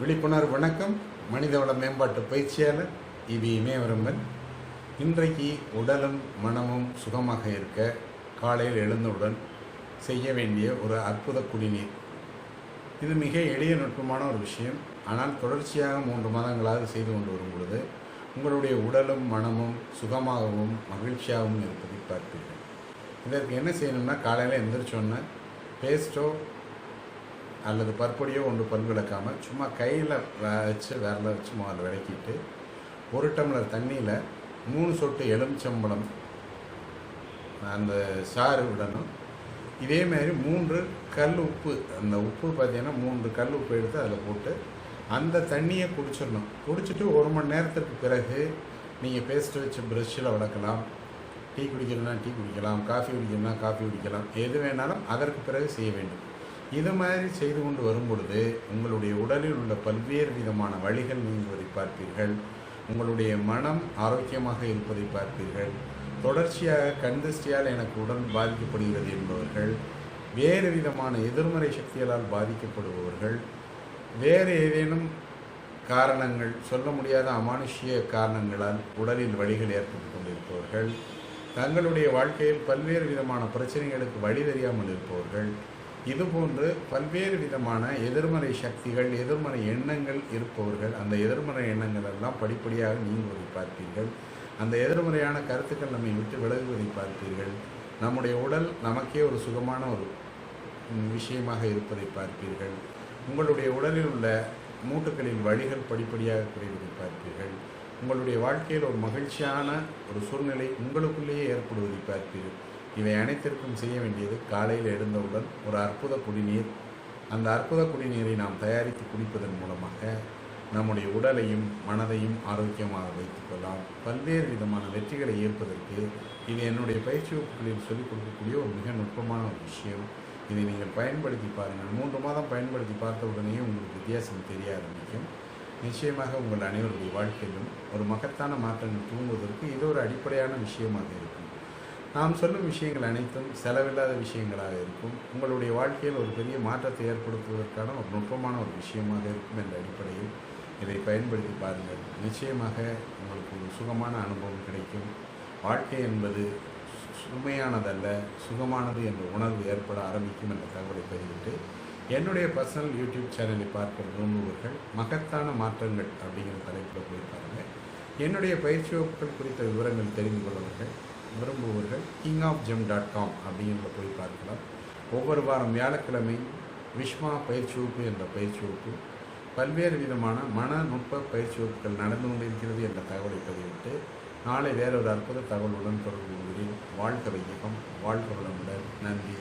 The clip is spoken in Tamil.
விழிப்புணர்வு வணக்கம். மனிதவள மேம்பாட்டு பயிற்சியாளர் இவி இமயவரம்பன். இன்றைக்கு உடலும் மனமும் சுகமாக இருக்க காலையில் எழுந்தவுடன் செய்ய வேண்டிய ஒரு அற்புத குடிநீர். இது மிக எளிய நுட்பமான ஒரு விஷயம். ஆனால் தொடர்ச்சியாக மூன்று மாதங்களாக செய்து கொண்டு வரும் பொழுது உங்களுடைய உடலும் மனமும் சுகமாகவும் மகிழ்ச்சியாகவும் இருப்பதை பார்ப்பீர்கள். இதற்கு என்ன செய்யணும்னா காலையில் எந்திரிச்சோன்னா பேஸ்ட்டோ அல்லது பற்பொடியோ ஒன்று பல் விளக்காமல் சும்மா கையில் வச்சு விரல வச்சு முதல்ல விளக்கிட்டு ஒரு டம்ளர் தண்ணியில் மூணு சொட்டு எலுமிச்சம்பழம் அந்த சாறு விடணும். இதே மாதிரி மூன்று கல் உப்பு அந்த உப்பு பார்த்தீங்கன்னா மூன்று கல் உப்பு எடுத்து அதில் போட்டு அந்த தண்ணியை குடிச்சிடணும். குடிச்சிட்டு ஒரு மணி நேரத்துக்கு பிறகு நீங்கள் பேஸ்ட் வச்சு ப்ரெஷ்ஷில் வளர்க்கலாம். டீ குடிக்கணும்னா டீ குடிக்கலாம் காஃபி குடிக்கணும்னா காஃபி குடிக்கலாம். எது வேணாலும் அதற்கு பிறகு செய்ய வேண்டும். இது மாதிரி செய்து கொண்டு வரும் பொழுது உங்களுடைய உடலில் உள்ள பல்வேறு விதமான வழிகள் நீங்குவதை பார்ப்பீர்கள். உங்களுடைய மனம் ஆரோக்கியமாக இருப்பதை பார்ப்பீர்கள். தொடர்ச்சியாக கண்திஷ்டியால் எனக்கு உடல் பாதிக்கப்படுகிறது என்பவர்கள் வேறு விதமான எதிர்மறை சக்திகளால் பாதிக்கப்படுபவர்கள் வேறு ஏதேனும் காரணங்கள் சொல்ல முடியாத அமானுஷ்ய காரணங்களால் உடலில் வழிகள் ஏற்பட்டு கொண்டிருப்பவர்கள் தங்களுடைய வாழ்க்கையில் பல்வேறு விதமான பிரச்சனைகளுக்கு வழி தெரியாமல் இருப்பவர்கள் இதுபோன்று பல்வேறு விதமான எதிர்மறை சக்திகள் எதிர்மறை எண்ணங்கள் இருப்பவர்கள் அந்த எதிர்மறை எண்ணங்கள் எல்லாம் படிப்படியாக நீங்குவதை பார்ப்பீர்கள். அந்த எதிர்மறையான கருத்துக்கள் நம்மை விட்டு விலகுவதை பார்ப்பீர்கள். நம்முடைய உடல் நமக்கே ஒரு சுகமான ஒரு விஷயமாக இருப்பதை பார்ப்பீர்கள். உங்களுடைய உடலில் உள்ள மூட்டுகளின் வழிகள் படிப்படியாக குறைவதை பார்ப்பீர்கள். உங்களுடைய வாழ்க்கையில் ஒரு மகிழ்ச்சியான ஒரு சூழ்நிலை உங்களுக்குள்ளேயே ஏற்படுவதை பார்ப்பீர்கள். இவை அனைத்திற்கும் செய்ய வேண்டியது காலையில் எழுந்தவுடன் ஒரு அற்புத குடிநீர். அந்த அற்புத குடிநீரை நாம் தயாரித்து குடிப்பதன் மூலமாக நம்முடைய உடலையும் மனதையும் ஆரோக்கியமாக வைத்துக்கொள்ளலாம் பல்வேறு விதமான வெற்றிகளை ஏற்பதற்கு இது என்னுடைய பயிற்சி வகுப்புகளில் சொல்லிக் கொடுக்கக்கூடிய ஒரு மிக நுட்பமான ஒரு விஷயம். இதை நீங்கள் பயன்படுத்தி பாருங்கள். மூன்று மாதம் பயன்படுத்தி பார்த்த உடனேயே உங்களுக்கு வித்தியாசம் தெரிய ஆரம்பிக்கும் நிச்சயமாக உங்கள் அனைவருடைய வாழ்க்கையிலும் ஒரு மகத்தான மாற்றங்கள் தூங்குவதற்கு இது ஒரு அடிப்படையான விஷயமாக இருக்கும். நாம் சொல்லும் விஷயங்கள் அனைத்தும் செலவில்லாத விஷயங்களாக இருக்கும். உங்களுடைய வாழ்க்கையில் ஒரு பெரிய மாற்றத்தை ஏற்படுத்துவதற்கான ஒரு நுட்பமான ஒரு விஷயமாக இருக்கும் என்ற அடிப்படையில் இதை பயன்படுத்தி பாருங்கள். நிச்சயமாக உங்களுக்கு ஒரு சுகமான அனுபவம் கிடைக்கும். வாழ்க்கை என்பது சுமையானதல்ல சுகமானது என்ற உணர்வு ஏற்பட ஆரம்பிக்கும் என்ற தகவலை பதிவிட்டு என்னுடைய பர்சனல் யூடியூப் சேனலை பார்க்க விரும்புபவர்கள் மகத்தான மாற்றங்கள் அப்படிங்கிற தலைப்பில் போய் பாருங்கள். என்னுடைய பயிற்சி வகுப்புகள் குறித்த விவரங்கள் தெரிந்து கொள்பவர்கள் விரும்புபவர்கள் king of gem dot com அப்படிங்கிறத போய் பார்க்கலாம். ஒவ்வொரு வாரம் வியாழக்கிழமை விஸ்மா பயிற்சி வகுப்பு என்ற பயிற்சி வகுப்பு. பல்வேறு விதமான மன நுட்ப பயிற்சி வகுப்புகள் நடந்து கொண்டிருக்கிறது என்ற தகவலை பதிவிட்டு நாளை வேறொரு அற்புத தகவலுடன் தொடர்பு கொள்கிறேன். வாழ்க வையகம் வாழ்க வளமுடன். நன்றி